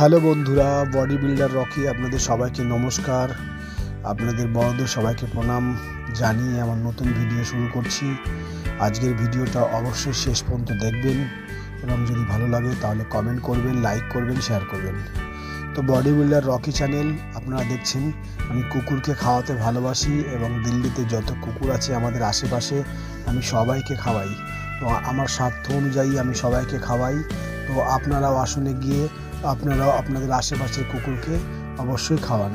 Hello বন্ধুরা body builder Rocky আপনাদের সবাইকে নমস্কার। আপনাদের বড়দের সবাইকে প্রণাম জানিয়ে আমার নতুন ভিডিও শুরু করছি। আজকের ভিডিওটা অবশ্যই শেষ পর্যন্ত দেখবেন এবং যদি ভালো লাগে তাহলে কমেন্ট করবেন লাইক করবেন শেয়ার করবেন। তো বডি বিল্ডার রকি চ্যানেল আপনারা দেখছেন, আমি কুকুরকে খাওয়াতে ভালোবাসি এবং দিল্লিতে যত কুকুর আছে আমাদের আশেপাশে আমি সবাইকে খাওয়াই। তো আমার স্বার্থ অনুযায়ী আমি সবাইকে খাওয়াই। তো আপনারাও আসলে গিয়ে আপনারাও আপনাদের আশেপাশের কুকুরকে অবশ্যই খাওয়ান।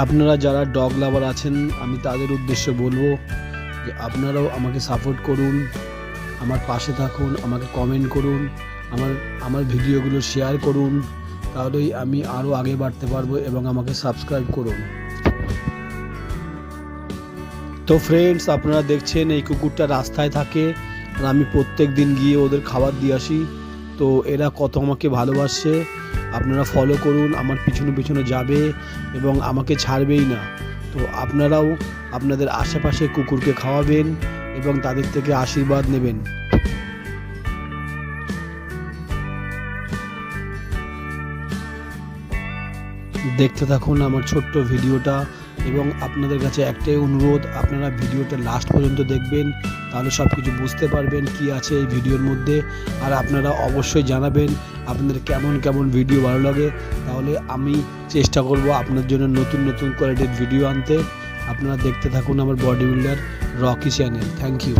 আপনারা যারা ডগ লাভার আছেন, আমি তাদের উদ্দেশ্যে বলব যে আপনারাও আমাকে সাপোর্ট করুন, আমার পাশে থাকুন, আমাকে কমেন্ট করুন, আমার আমার ভিডিওগুলো শেয়ার করুন, তাহলেই আমি আরও আগে বাড়তে পারব এবং আমাকে সাবস্ক্রাইব করুন। তো ফ্রেন্ডস আপনারা দেখছেন এই কুকুরটা রাস্তায় থাকে আর আমি প্রত্যেক দিন গিয়ে ওদের খাবার দিয়ে আসি। তো এরা কত আমাকে ভালোবাসছে আপনারা ফলো করুন, আমার পিছনে পিছনে যাবে এবং আমাকে ছাড়বেই না। তো আপনারাও আপনাদের আশেপাশে কুকুরকে খাওয়াবেন এবং তাদের থেকে আশীর্বাদ নেবেন। দেখতে থাকুন আমার ছোট্ট ভিডিওটা এবং আপনাদের কাছে একটাই অনুরোধ, আপনারা ভিডিওটা লাস্ট পর্যন্ত দেখবেন। তাহলে সব কিছু বুঝতে পারবেন কি আছে এই ভিডিওর মধ্যে। আর আপনারা অবশ্যই জানাবেন আপনাদের কেমন কেমন ভিডিও ভালো লাগে। তাহলে আমি চেষ্টা করব আপনার জন্য নতুন নতুন কোয়ালিটির ভিডিও আনতে। আপনারা দেখতে থাকুন আমার body builder Rocky channel thank you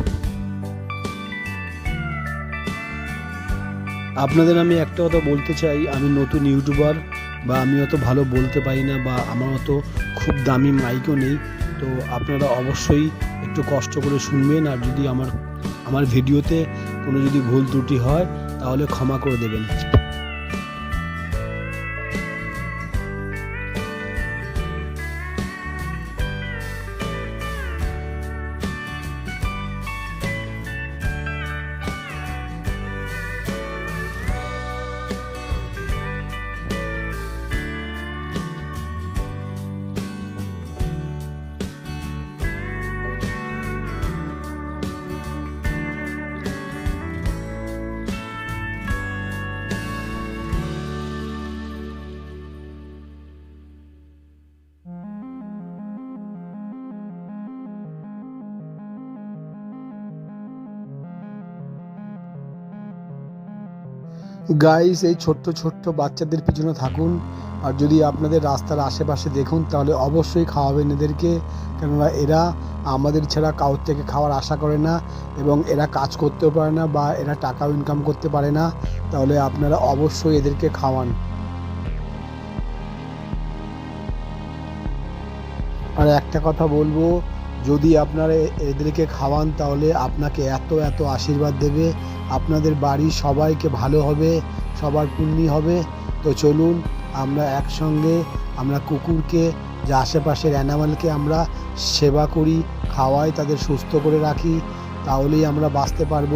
আপনাদের আমি একটা কথা বলতে চাই, আমি নতুন ইউটিউবার বা আমি অত ভালো বলতে পারি না বা আমার অত খুব দামি মাইকও নেই। তো আপনারা অবশ্যই একটু কষ্ট করে শুনবেন আর যদি আমার আমার ভিডিওতে কোনো যদি ভুল ত্রুটি হয়, তাহলে ক্ষমা করে দেবেন। গাইস এই ছোট্ট ছোট্ট বাচ্চাদের পিছনে থাকুন। আর যদি আপনাদের রাস্তার আশেপাশে দেখুন, তাহলে অবশ্যই খাওয়াবেন এদেরকে। কেননা এরা আমাদের ছাড়া কারোর থেকে খাওয়ার আশা করে না এবং এরা কাজ করতেও পারে না বা এরা টাকাও ইনকাম করতে পারে না। তাহলে আপনারা অবশ্যই এদেরকে খাওয়ান। আর একটা কথা বলব যদি আপনারা এদেরকে খাওয়ান, তাহলে আপনাকে এত এত আশীর্বাদ দেবে। আপনাদের বাড়ি সবাইকে ভালো হবে, সবার পুণ্যি হবে। তো চলুন, আমরা একসঙ্গে, আমরা কুকুরকে, যে আশেপাশের অ্যানিমালকে আমরা সেবা করি, খাওয়াই, তাদের সুস্থ করে রাখি, তাহলেই আমরা বাঁচতে পারব।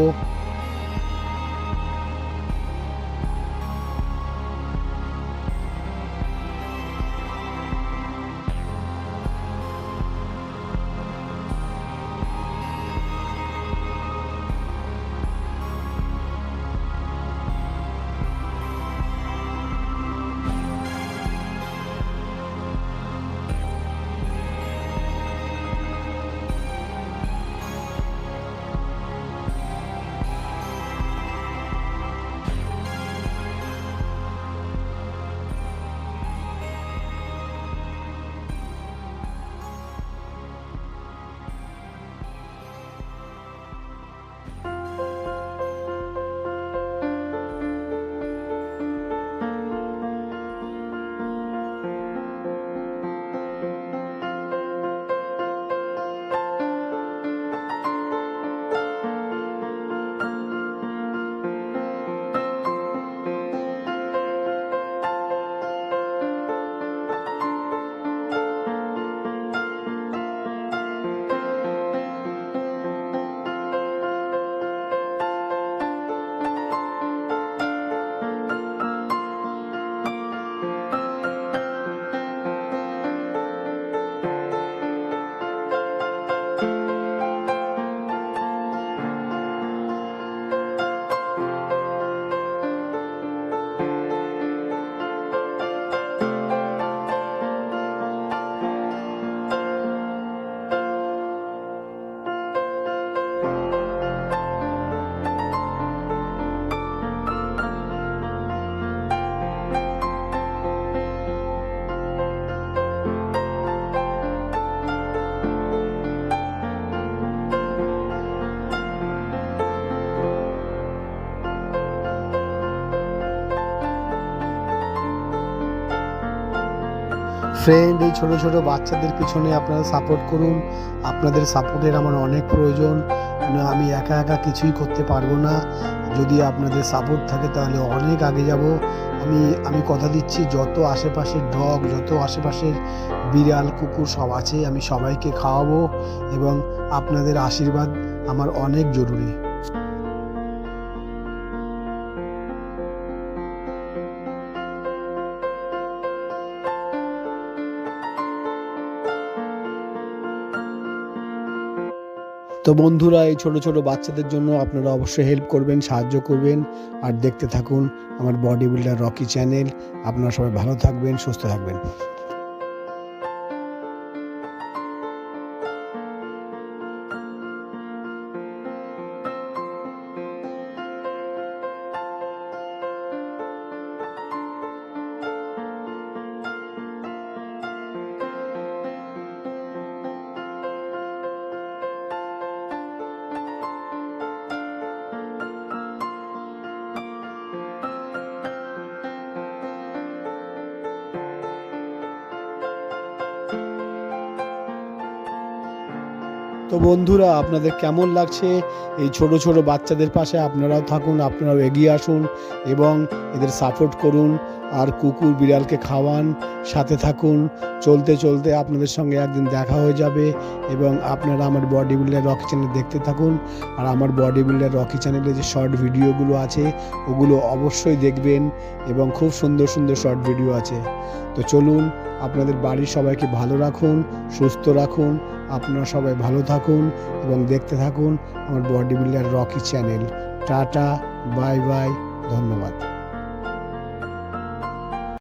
ফ্রেন্ড এই ছোট ছোট বাচ্চাদের পিছনে আপনারা সাপোর্ট করুন। আপনাদের সাপোর্টের আমার অনেক প্রয়োজন। আমি একা একা কিছুই করতে পারব না। যদি আপনাদের সাপোর্ট থাকে, তাহলে অনেক আগে যাব। আমি আমি কথা দিচ্ছি, যত আশেপাশের ডগ যত আশেপাশের বিড়াল, কুকুর সব আছে, আমি সবাইকে খাওয়াবো এবং আপনাদের আশীর্বাদ আমার অনেক জরুরি। তো বন্ধুরা, এই ছোট ছোট বাচ্চাদের জন্য আপনারা অবশ্যই হেল্প করবেন, সাহায্য করবেন। আর দেখতে থাকুন আমার বডি বিল্ডার রকি চ্যানেল আপনারা সবাই ভালো থাকবেন, সুস্থ থাকবেন। তো বন্ধুরা, আপনাদের কেমন লাগছে? এই ছোট ছোট বাচ্চাদের পাশে আপনারাও থাকুন, আপনারাও এগিয়ে আসুন এবং এদের সাপোর্ট করুন আর কুকুর বিড়ালকে খাওয়ান, সাথে থাকুন। চলতে চলতে আপনাদের সঙ্গে একদিন দেখা হয়ে যাবে এবং আপনারা আমার বডি বিল্ডার রকি চ্যানেল দেখতে থাকুন। আর আমার বডি বিল্ডার রকি চ্যানেলে যে শর্ট ভিডিওগুলো আছে, ওগুলো অবশ্যই দেখবেন এবং খুব সুন্দর সুন্দর শর্ট ভিডিও আছে। তো চলুন, আপনাদের বাড়ির সবাইকে ভালো রাখুন, সুস্থ রাখুন আপনারা সবাই ভালো থাকুন এবং দেখতে থাকুন আমার body builder Rocky channel. Tata, bye bye, ধন্যবাদ।